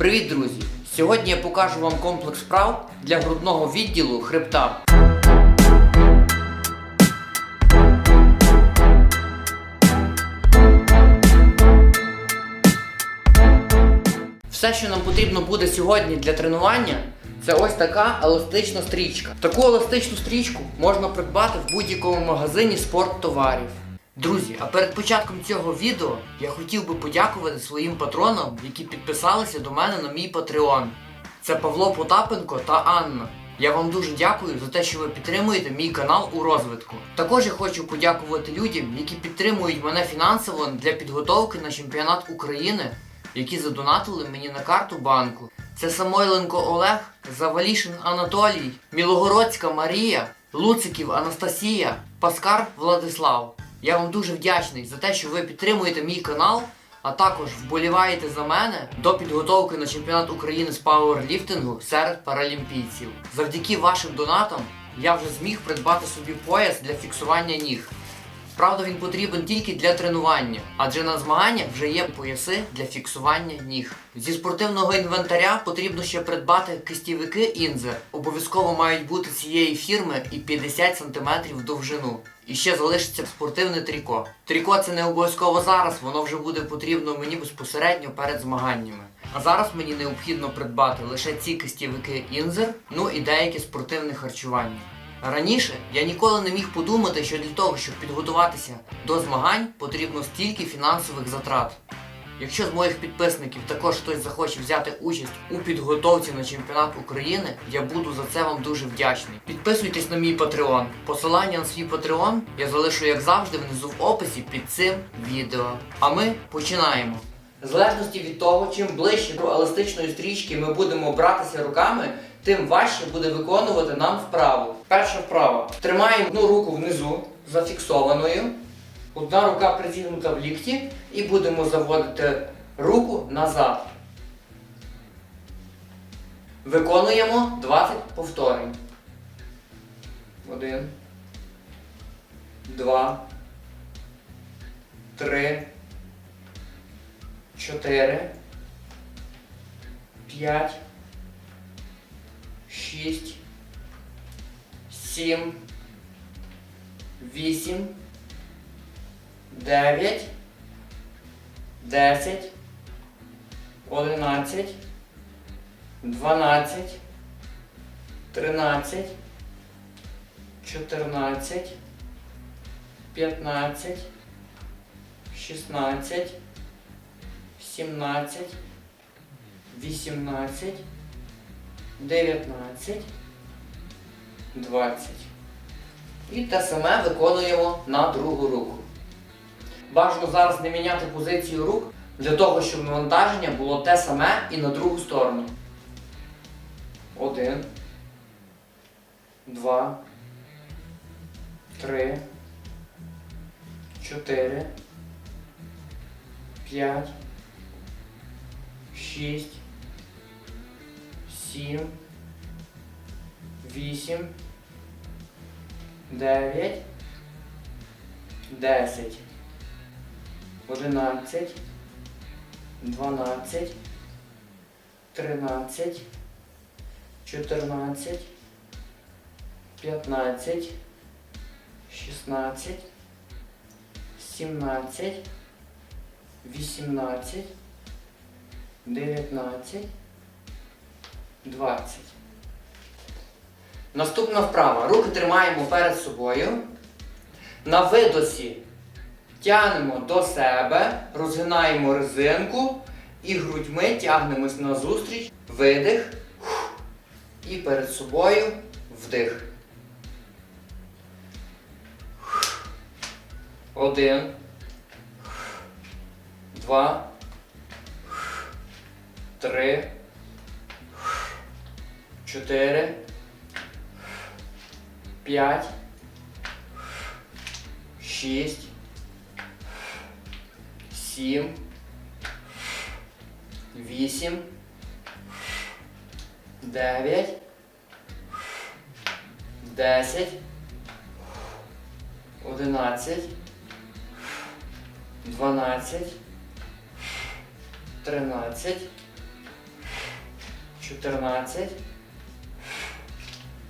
Привіт, друзі! Сьогодні я покажу вам комплекс вправ для грудного відділу хребта. Все, що нам потрібно буде сьогодні для тренування, це ось така еластична стрічка. Таку еластичну стрічку можна придбати в будь-якому магазині спорттоварів. Друзі, а перед початком цього відео я хотів би подякувати своїм патронам, які підписалися до мене на мій Patreon. Це Павло Потапенко та Анна. Я вам дуже дякую за те, що ви підтримуєте мій канал у розвитку. Також я хочу подякувати людям, які підтримують мене фінансово для підготовки на чемпіонат України, які задонатили мені на карту банку. Це Самойленко Олег, Завалішин Анатолій, Мілогородська Марія, Луциків Анастасія, Паскар Владислав. Я вам дуже вдячний за те, що ви підтримуєте мій канал, а також вболіваєте за мене до підготовки на чемпіонат України з пауерліфтингу серед паралімпійців. Завдяки вашим донатам я вже зміг придбати собі пояс для фіксування ніг. Правда, він потрібен тільки для тренування, адже на змаганнях вже є пояси для фіксування ніг. Зі спортивного інвентаря потрібно ще придбати кистівики інзер. Обов'язково мають бути цієї фірми і 50 см довжину. І ще залишиться спортивне тріко. Тріко це не обов'язково зараз, воно вже буде потрібно мені безпосередньо перед змаганнями. А зараз мені необхідно придбати лише ці кистівики інзер, ну і деяке спортивне харчування. Раніше я ніколи не міг подумати, що для того, щоб підготуватися до змагань, потрібно стільки фінансових затрат. Якщо з моїх підписників також хтось захоче взяти участь у підготовці на чемпіонат України, я буду за це вам дуже вдячний. Підписуйтесь на мій Patreon. Посилання на свій Patreon я залишу, як завжди, внизу в описі під цим відео. А ми починаємо. В залежності від того, чим ближче до еластичної стрічки ми будемо братися руками, тим важче буде виконувати нам вправу. Перша вправа. Тримаємо одну руку внизу, зафіксованою. Одна рука призігнута в лікті і будемо заводити руку назад. Виконуємо 20 повторень. Один. Два. Три. Чотири. П'ять. Шість. Сім. Вісім. 9, 10, 11, 12, 13, 14, 15, 16, 17, 18, 19, 20. І те саме виконуємо на другу руку. Бажано зараз не міняти позицію рук для того, щоб навантаження було те саме і на другу сторону. Один. Два. Три. Чотири. П'ять. Шість. Сім. Вісім. Дев'ять. Десять. 11, 12, 13, 14, 15, 16, 17, 18, 19, 20. Наступна вправа. Руки тримаємо перед собою. На видосі Тягнемо до себе, розгинаємо резинку і грудьми тягнемось назустріч, видих і перед собою вдих. Один. Два. Три. Чотири. П'ять. Шість сім, вісім, дев'ять, десять, одинадцять, дванадцять, тринадцять, чотирнадцять,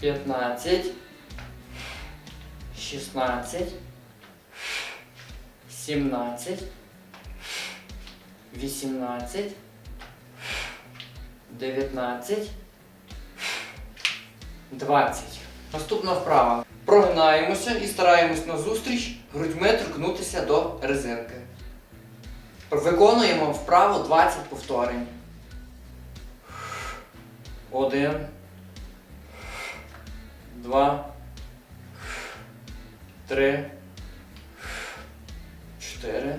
п'ятнадцять, шістнадцять, сімнадцять, вісімнадцять, дев'ятнадцять, двадцять. Наступна вправа. Прогинаємося і стараємось назустріч грудьми торкнутися до резинки. Виконуємо вправо 20 повторень. Один. Два. Три. Чотири.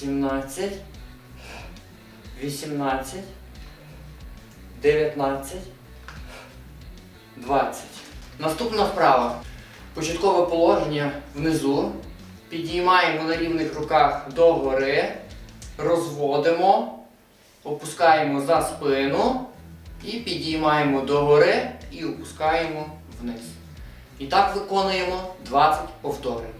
Сімнадцять. Вісімнадцять. Дев'ятнадцять. Двадцять. Наступна вправа. Початкове положення внизу. Підіймаємо на рівних руках догори, розводимо, опускаємо за спину і підіймаємо догори і опускаємо вниз. І так виконуємо 20 повторень.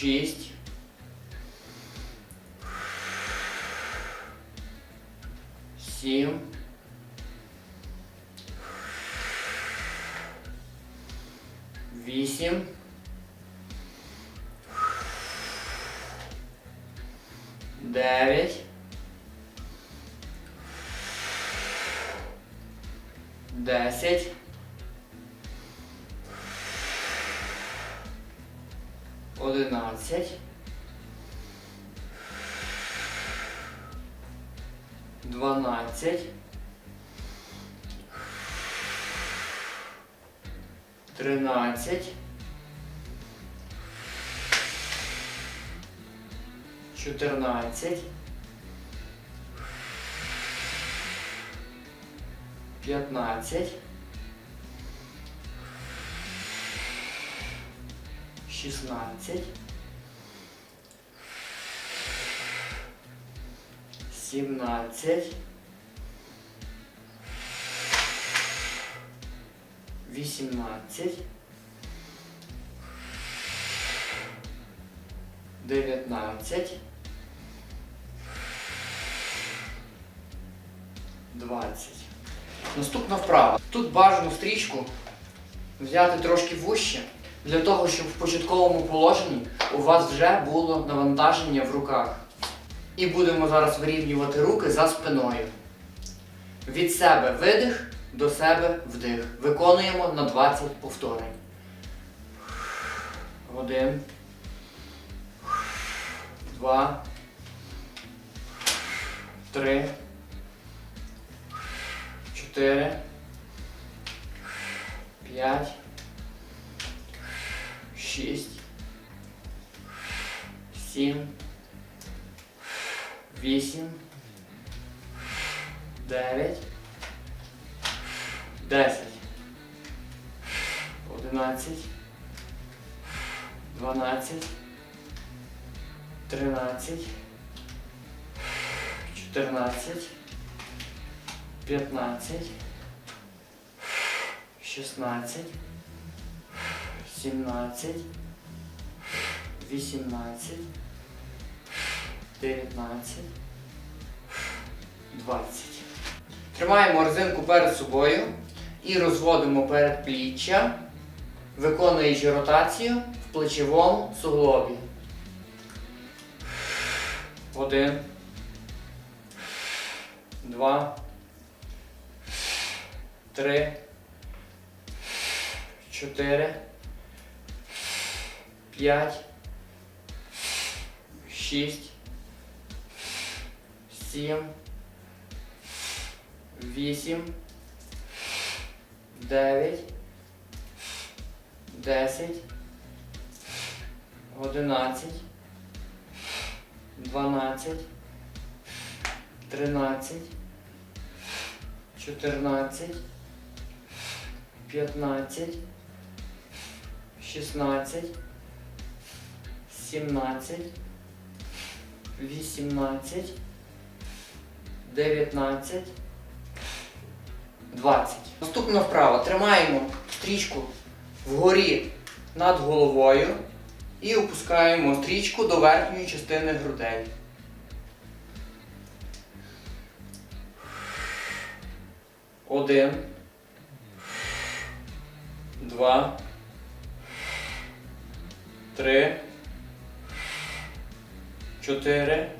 Шість. Сім. Вісім. Дев'ять. Десять. Одинадцять. Дванадцять. Тринадцять. Чотирнадцять. П'ятнадцять. Шістнадцять. Сімнадцять. Вісімнадцять. Дев'ятнадцять. Двадцять. Наступна вправа. Тут бажано стрічку взяти трошки вужче, для того, щоб в початковому положенні у вас вже було навантаження в руках. І будемо зараз вирівнювати руки за спиною. Від себе видих, до себе вдих. Виконуємо на 20 повторень. Один. Два. Три. Чотири. П'ять. Шість. Сім. Вісім. Дев'ять. Десять. Одинадцять. Дванадцять. Тринадцять. Чотирнадцять. П'ятнадцять. Шістнадцять. Сімнадцять. Вісімнадцять. Дев'ятнадцять. Двадцять. Тримаємо резинку перед собою і розводимо перед пліччя. виконуючи ротацію в плечовому суглобі. Один. Два. Три. Чотири. П'ять. Шість. Сім. Вісім. Дев'ять. Десять. Одинадцять. Дванадцять. Тринадцять. Чотирнадцять. П'ятнадцять. Шістнадцять. Сімнадцять. Вісімнадцять. Дев'ятнадцять. 20. Наступна вправа. Тримаємо стрічку вгорі над головою і опускаємо стрічку до верхньої частини грудей. Один. Два. Три. Чотири.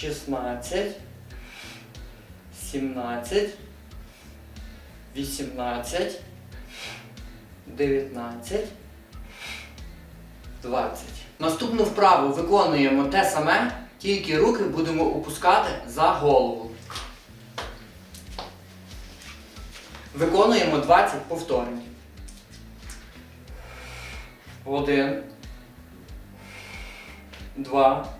Шістнадцять. Сімнадцять. Вісімнадцять. Дев'ятнадцять. Двадцять. Наступну вправу виконуємо те саме, тільки руки будемо опускати за голову. Виконуємо 20 повторень. Один. Два.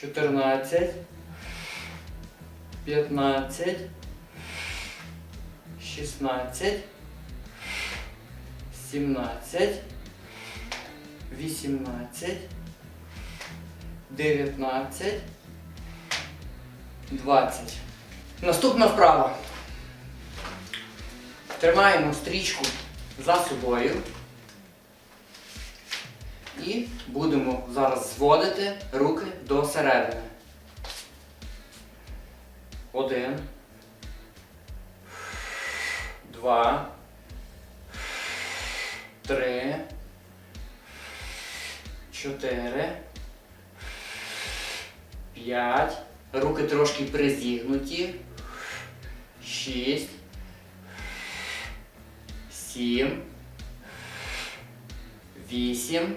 Чотирнадцять. П'ятнадцять. Шістнадцять. Сімнадцять. Вісімнадцять. Дев'ятнадцять. Двадцять. Наступна вправа. Тримаємо стрічку за собою. І будемо зараз зводити руки до середини. Один. Два. Три. Чотири. П'ять. Руки трошки призігнуті. Шість. Сім. Вісім.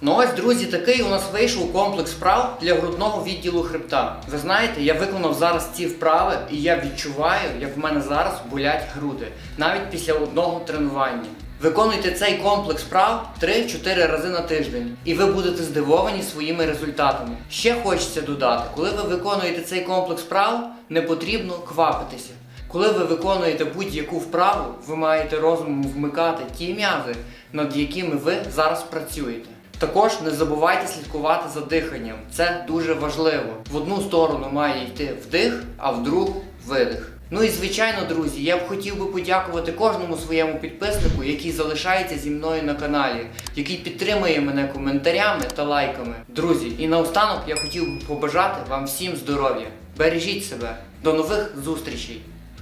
Ну ось, друзі, такий у нас вийшов комплекс вправ для грудного відділу хребта. Ви знаєте, я виконав зараз ці вправи, і я відчуваю, як в мене зараз болять груди, навіть після одного тренування. Виконуйте цей комплекс вправ 3-4 рази на тиждень, і ви будете здивовані своїми результатами. Ще хочеться додати, коли ви виконуєте цей комплекс вправ, не потрібно квапитися. Коли ви виконуєте будь-яку вправу, ви маєте розумом вмикати ті м'язи, над якими ви зараз працюєте. Також не забувайте слідкувати за диханням. Це дуже важливо. В одну сторону має йти вдих, а в другу видих. Ну і звичайно, друзі, я б хотів би подякувати кожному своєму підписнику, який залишається зі мною на каналі, який підтримує мене коментарями та лайками. Друзі, і наостанок я хотів би побажати вам всім здоров'я. Бережіть себе. До нових зустрічей!